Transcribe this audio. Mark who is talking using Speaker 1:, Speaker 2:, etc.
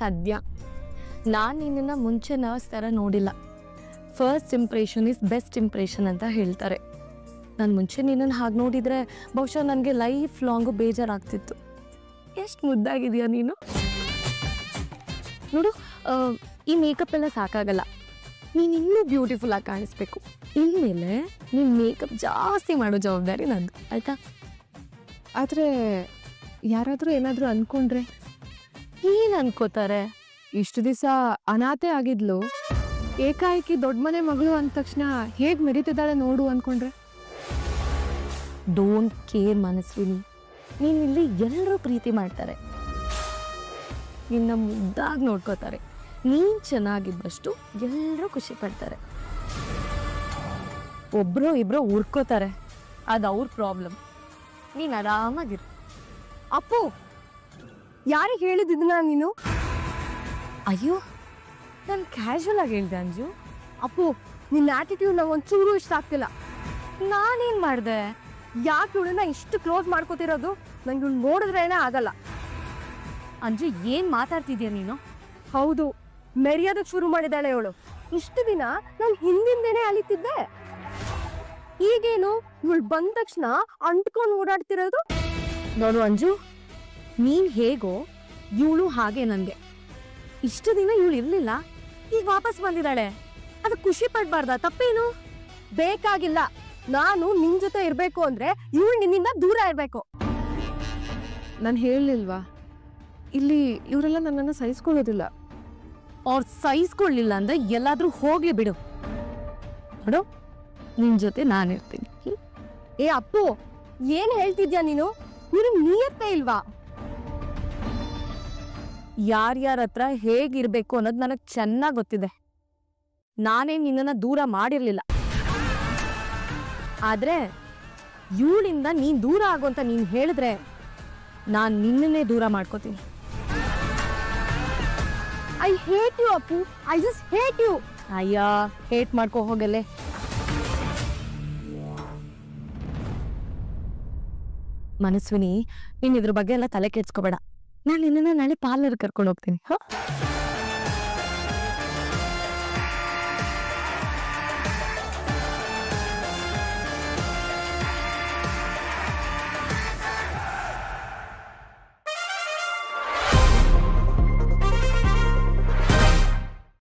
Speaker 1: ಸದ್ಯ ನಾನು ನಿನ್ನನ್ನು ಮುಂಚೆ ನರ್ಸ್ ಥರ ನೋಡಿಲ್ಲ. First impression is best impression ಅಂತ ಹೇಳ್ತಾರೆ. ನಾನು ಮುಂಚೆ ನಿನ್ನನ್ನು ಹಾಗೆ ನೋಡಿದರೆ ಬಹುಶಃ ನನಗೆ ಲೈಫ್ ಲಾಂಗು ಬೇಜಾರಾಗ್ತಿತ್ತು. ಎಷ್ಟು ಮುದ್ದಾಗಿದೆಯಾ ನೀನು? ನೋಡು ಈ ಮೇಕಪ್ ಎಲ್ಲ ಸಾಕಾಗಲ್ಲ. ನೀನು ಇನ್ನೂ ಬ್ಯೂಟಿಫುಲ್ ಆಗಿ ಕಾಣಿಸ್ಬೇಕು. ಇನ್ಮೇಲೆ ನೀನು ಮೇಕಪ್ ಜಾಸ್ತಿ ಮಾಡೋ ಜವಾಬ್ದಾರಿ ನಂದು. ಆಯ್ತಾ?
Speaker 2: ಆದರೆ ಯಾರಾದರೂ ಏನಾದರೂ ಅನ್ಕೊಂಡ್ರೆ?
Speaker 1: ಏನು ಅನ್ಕೋತಾರೆ?
Speaker 2: ಇಷ್ಟು ದಿವಸ ಅನಾಥೆ ಆಗಿದ್ಲು. ಏಕಾಏಕಿ ದೊಡ್ಡ ಮನೆ ಮಗಳು ಅಂದ ತಕ್ಷಣ ಹೇಗ್ ಮೆರಿತಿದ್ದಾಳೆ ನೋಡು ಅನ್ಕೊಂಡ್ರೆ?
Speaker 1: Don't care Manaswini. ನೀನು ಇಲ್ಲಿ ಎಲ್ಲರೂ ಪ್ರೀತಿ ಮಾಡ್ತಾರೆ. ನಿನ್ನ ಮುದ್ದಾಗಿ ನೋಡ್ಕೋತಾರೆ. ನೀನು ಚೆನ್ನಾಗಿದ್ದಷ್ಟು ಎಲ್ಲರೂ ಖುಷಿ ಪಡ್ತಾರೆ. ಒಬ್ರು ಇಬ್ರು ಊರ್ಕೋತಾರೆ ಅದು ಅವ್ರ ಪ್ರಾಬ್ಲಮ್. ನೀನು ಆರಾಮಾಗಿರು.
Speaker 2: ಅಪ್ಪು! ಯಾರಿಗೆ ನಾನು ನೀನು?
Speaker 1: ಅಯ್ಯೋ, ನಾನು ಕ್ಯಾಶುವಲ್ ಆಗಿ ಹೇಳಿದೆ, ಅಂಜು.
Speaker 2: ಅಪ್ಪು, ನಿನ್ನ ಆಟಿಟ್ಯೂಡ್ ನಂಗೆ ಒಂಚೂರು ಇಷ್ಟ ಆಗ್ತಿಲ್ಲ.
Speaker 1: ನಾನೇನು ಮಾಡಿದೆ?
Speaker 2: ಯಾಕೆ ಇವಳನ್ನ ಇಷ್ಟು ಕ್ಲೋಸ್ ಮಾಡ್ಕೋತಿರೋದು? ನಂಗೆ ಇವ್ಳು ನೋಡಿದ್ರೇನೆ ಆಗಲ್ಲ.
Speaker 1: ಅಂಜು, ಏನು ಮಾತಾಡ್ತಿದ್ಯಾ ನೀನು?
Speaker 2: ಹೌದು ಮೆರೆಯೋದಕ್ಕೆ ಶುರು ಮಾಡಿದ್ದಾಳೆ ಇವಳು. ಇಷ್ಟು ದಿನ ನಾನು ಹಿಂದಿಂದೇನೆ ಅಲಿತಿದ್ದೆ. ಈಗೇನು ಇವಳು ಬಂದ ತಕ್ಷಣ ಅಂಟ್ಕೊಂಡು ಓಡಾಡ್ತಿರೋದು?
Speaker 1: ನಾನು ಅಂಜು ನೀನ್ ಹೇಗೋ ಇವಳು ಹಾಗೆ ನನಗೆ ಇಷ್ಟು ದಿನ ಇವಳು ಇರ್ಲಿಲ್ಲ ಈಗ ವಾಪಸ್ ಬಂದಿದ್ದಾಳೆ. ಅದು ಖುಷಿ ಪಡ್ಬಾರ್ದ? ತಪ್ಪೇನು?
Speaker 2: ಬೇಕಾಗಿಲ್ಲ. ನಾನು ನಿನ್ ಜೊತೆ ಇರ್ಬೇಕು ಅಂದ್ರೆ ಇವಳು ನಿನ್ನಿಂದ ದೂರ ಇರ್ಬೇಕು. ನಾನು ಹೇಳಲಿಲ್ವಾ? ಇಲ್ಲಿ ಇವರೆಲ್ಲ ನನ್ನನ್ನು ಸಹಿಸ್ಕೊಳ್ಳೋದಿಲ್ಲ.
Speaker 1: ಅವ್ರು ಸಹಿಸ್ಕೊಳ್ಳಿಲ್ಲ ಅಂದ್ರೆ ಎಲ್ಲಾದ್ರೂ ಹೋಗ್ಲಿ ಬಿಡು. ನೋಡು ನಿನ್ ಜೊತೆ ನಾನಿರ್ತೀನಿ?
Speaker 2: ಏ ಅಪ್ಪು ಏನ್ ಹೇಳ್ತಿದ್ಯಾ ನೀನು? ನೀನು ನೀಯತ್ತೇ ಇಲ್ವಾ?
Speaker 1: ಯಾರ್ಯಾರ ಹತ್ರ ಹೇಗಿರ್ಬೇಕು ಅನ್ನೋದು ನನಗೆ ಚೆನ್ನಾಗಿ ಗೊತ್ತಿದೆ. ನಾನೇ ನಿನ್ನನ್ನು ದೂರ ಮಾಡಿರಲಿಲ್ಲ. ಆದ್ರೆ ಇವಳಿಂದ ನೀನ್ ದೂರ ಆಗು ಅಂತ ನೀನ್ ಹೇಳಿದ್ರೆ ನಾನು ನಿನ್ನನ್ನೇ ದೂರ ಮಾಡ್ಕೋತೀನಿ.
Speaker 2: I hate you Appu. I just hate you.
Speaker 1: ಅಯ್ಯ, ಹೇಟ್ ಮಾಡ್ಕೋ ಹೋಗಲ್ಲೇ. ಮನಸ್ವಿನಿ, ನೀನು ಇದ್ರ ಬಗ್ಗೆ ಎಲ್ಲ ತಲೆ ಕೆಡ್ಸ್ಕೊಬೇಡ. ನಾನು ನಿನ್ನ ನಾಳೆ ಪಾರ್ಲರ್ ಕರ್ಕೊಂಡು ಹೋಗ್ತೀನಿ. ಹಾ?